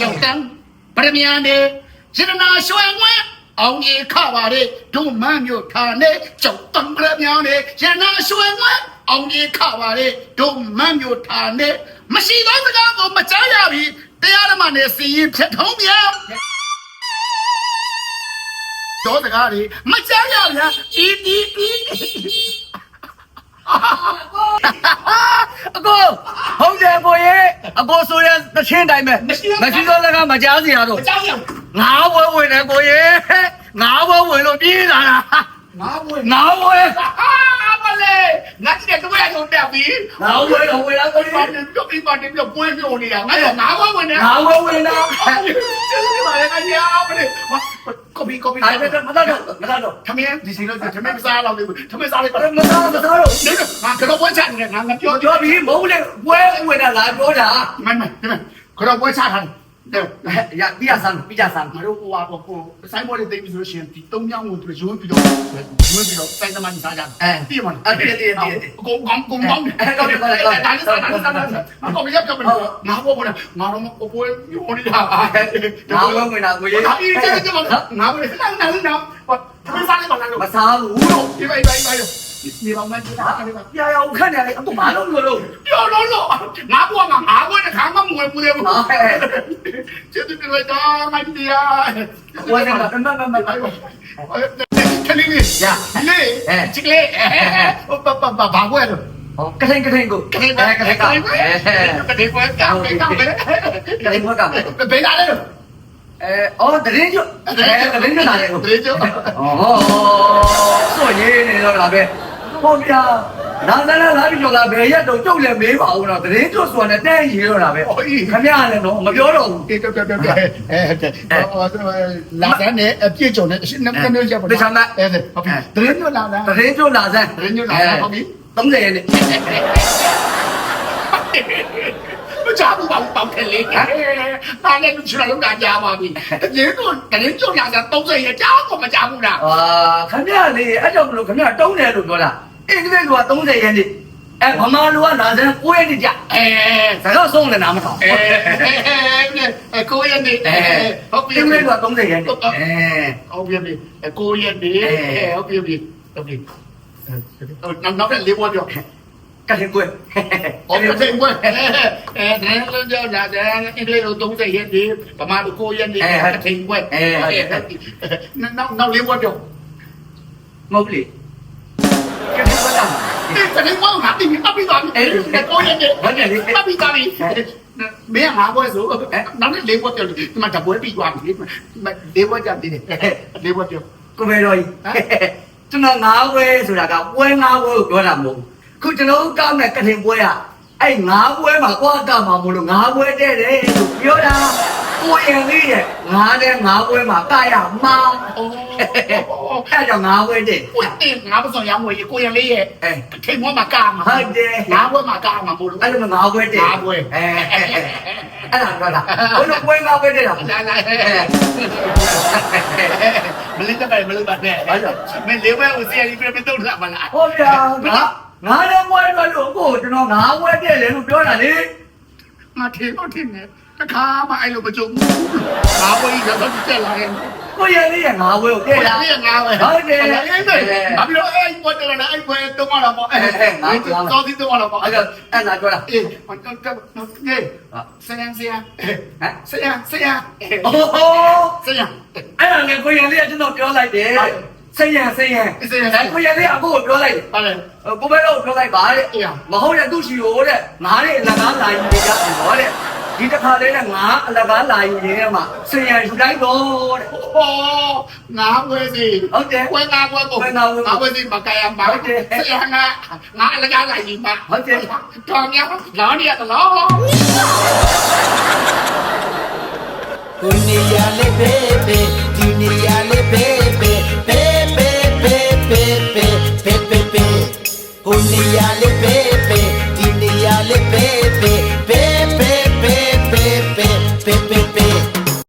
ကျောက်တန်းပရမယံနေရတနာရွှဲငွေအောင်ကြီးခပါလေဒုမန်းမြို့ဌာနေကျောက်တန်းပရမယံနေရတနာရွှဲငွေအောင်ကြီးခပါလေဒုမန်းမြို့ဌာနေမရှိသောစကားကိုမကြားရပြီတရားဓမ္မနဲ့စီရင်ဖြတ်ထုံးမြောက်တော့စကားတွေမကြားရဗျာဤဤဤအကို ဟုတ်တယ်ကိုရေအကိုဆိုရင်တချင်းတိုင်းပဲမရှိတော့လည်းကမကြားစီရတော့မကြားရငါးဘွဲဝင်တယ်ကိုရေငါးဘွဲဝင်လို့ပြေးလာတာငါဘွေငါးဘွဲအာမလေးငါကြည့်တဲ့ကတော့တက်ပြီငါးဘွဲတော့ဝင်လာကိုရေပါတင်ပြုတ်ပြီးပါတင်ပြုတ်ပွဲပြုတ်နေတာငါတော့ငါဘွေဝင်နေငါးဘွဲဝင်တာကျေးဇူးပါလေခင်ဗျာမလေး ကော်ပီကော်ပီအဲ့ဒါမတော့မတော့ထမင်းဒီစီလို့ထမင်းမစားတော့ဘူးထမင်းစားလိုက်ပါမတော့မတော့တော့ငါကတော့ပွဲချနေငါငါပြောပြောပြီးမဟုတ်လေဘွဲဝင်တာလားပြောတာမမကတော့ပွဲချထားတယ် ရပြဆန်းပြဆန်းငါတို့ဟိုဟာကိုစိုင်းဘောလေးတိတ်ပြီးဆိုလို့ရှိရင်ဒီသုံးချောင်းကိုသူရုံးပြီးတော့ရုံးပြီးတော့စိုင်းသမားကြီးစားကြတယ်ပြီးမှအကုန်ကောင်းကုန်ကောင်းဒါလည်းစားတယ်စားတယ်ကောမရပြောမလို့ငါဘောဘောငါတော့ပွဲရုံးနေတာငါးဘွဲဝင်တာကိုရေငါပြီးချက်ချက်ငါဘောလေးနားနားနားဘာမစားလိုက်ပါလားမစားဘူးလို့ဒီပိုင်ပိုင်ပိုင်ဒီဘောင်မကြီးတာအဲ့ဒါပြရအောင်ခက်နေလေအကိုမလုံးလို့လို့ပြောလို့လို့ငါဘောကငါဘောနဲ့ခါမှမ ဝင်ဘူးလေဘူးကျေးဇူးတင်လိုက်တာမတရားဝင်တာမမမမခလေးလေးရလေချစ်လေးဘာဘာဘာဘာကွယ်လို့ဟောကထိန်ကထိန်ကိုကလေးကလေးကလေးကလေးကလေးကွယ်ကောင်းကောင်းပဲကထိန်ဘကဘယ်လာလဲအဲအော်တရင်ကျွအဲတရင်ကျွလာတယ်ကိုတရေကျော်ဩဆိုရေးနေတော့လားပဲ ဟောဗျာနာဇလာလာပြီးတော့ကဘယ်ရက်တော့ကျုပ်လည်းမေးပါဦးတော့တရင်ကျွဆိုတာနဲ့တဲ့ရေးတော့တာပဲခမရလည်းတော့မပြောတော့ဘူးတေတေတေတေအဲဟုတ်တယ်လာစမ်းနဲ့အပြည့်ကြုံနဲ့ရှင်းနေမျိုးချက်ပါအဲဟုတ်ပြီတရေကျော်လာလားတရင်ကျွလာစမ်းတရေကျော်လာဟုတ်ပြီ30ရက်နေ့ မချဘူးဘာပေါက်ခလေးဒါလည်းလူချလာလုံးကကြားပါပြီတရေကျော်တရေကျော်လာတာ30ရက်ကြားကိုမကြားဘူးလားအာခမရလေအဲ့တော့မလို့ခမရတုံးတယ်လို့ပြောတာအင်္ဂလိပ်လိုက30ရက်နေ့အဲဗမာလိုကလာစမ်း9ရက်နေ့ကြအဲစကားဆုံးလည်းနားမထောင်အဲအဲကိုရနေဟုတ်ပြီအင်္ဂလိပ်လိုက30ရက်နေ့အဲဟုတ်ပြီကိုရနေဟုတ်ပြီဟုတ်ပြီနောက်နောက်လေးပေါ်ပြောကထင်ကွယ်ဟုတ်ပြီတဲ့ကွအဲဒါလည်းကြောက်တာတဲ့အင်္ဂလိပ် လို30ရက်ဒီဗမာလို9ရက်ဒီအထင်ကွနောက်နောက်လေးပေါ်ပြောမဟုတ်လေကထင်ကွယ်တာတကယ်ကောင်းတာဒီအပိသားပြီကိုရနေအပိသားပြီမင်းငါဘွဲဆိုနောက်လေးပေါ်ပြောဒီမှာတပွဲပြီးသွားပြီလေးပေါ်ကြတယ်လေးပေါ်ပြောကိုမေတော်ကြီးကျွန်တော်ငါးဝဲဆိုတာကပွဲငါးဝဲကိုပြောတာမဟုတ် ခုကျွန်တော်ကောင်းတဲ့ကထင်ပွဲကအဲ့ငါးပွဲမှာကွာကမှာမလို့ငါးပွဲတဲ့တယ်လို့ပြောတာကိုရင်လေးရဲ့ငါးတဲ့ငါးပွဲမှာကရမှာအိုးအဲ့ကြောင့်ငါးပွဲတဲ့ကိုတင်ငါပစုံရမွေကိုရလေးရဲ့အဲထိတ်မွမှာကာမှာဟုတ်တယ်ငါဘွဲမှာကာမှာမို့လို့အဲ့လိုငါးပွဲတဲ့ငါးပွဲအဲအဲ့ဒါပြောတာဘယ်လိုပွဲငါးပွဲတဲ့တာလာလာမလေးတက်မလေးပါနဲ့မင်းလေးဝဲဦးစီရီပြပြတော့လာမလားဟောဗျာငါ ငါလည်းမွဲတော့လို့ကိုကျွန်တော်ငါဝဲတဲ့လေလို့ပြောတာလေငါထင်တော့ထင်တယ်တခါမှအဲ့လိုမကြုံဘူးငါဝဲကြီးကတော့တက်လာတယ်ကိုရလေးရငါဝဲကိုတဲ့လားကိုရလေးငါဝဲဟုတ်တယ်အဲ့ဒါအပြီးတော့အဲ့ပေါ်တယ်လားအဲ့ပေါ်တော့မလာပေါ့အဲ့ငါတော့ဒီတော့မလာပေါ့အဲ့အဲ့ငါကြောလားအေးမတော်တော့နေဆရာဆရာဟမ်ဆရာဆရာအိုးဆရာအဲ့ငါကိုရလေးကကျွန်တော်ပြောလိုက်တယ် စိတ်ရစိတ်ရကိုရင်လေးအခုကိုပြောလိုက်တယ်ဟုတ်တယ် ကိုပဲတော့ပြောလိုက်ပါတဲ့မဟုတ်တဲ့သူ့ရှိရိုးတဲ့ငါးတဲ့အလကားလာယူနေကြတယ်ဟောတဲ့ဒီတစ်ခါလေးနဲ့ငါးအလကားလာယူနေတဲ့မှာစိတ်ရယူလိုက်တော့တဲ့ဟောငါဝဲစီဟုတ်တယ်ဝဲငါဝဲကိုငါဝဲစီမကရမ်းပါဆရာငါငါအလကားလာရင်ပါတော်များလောင်းရတော့ကိုနေရလေးဘေဘေဒီနေရလေးဘေ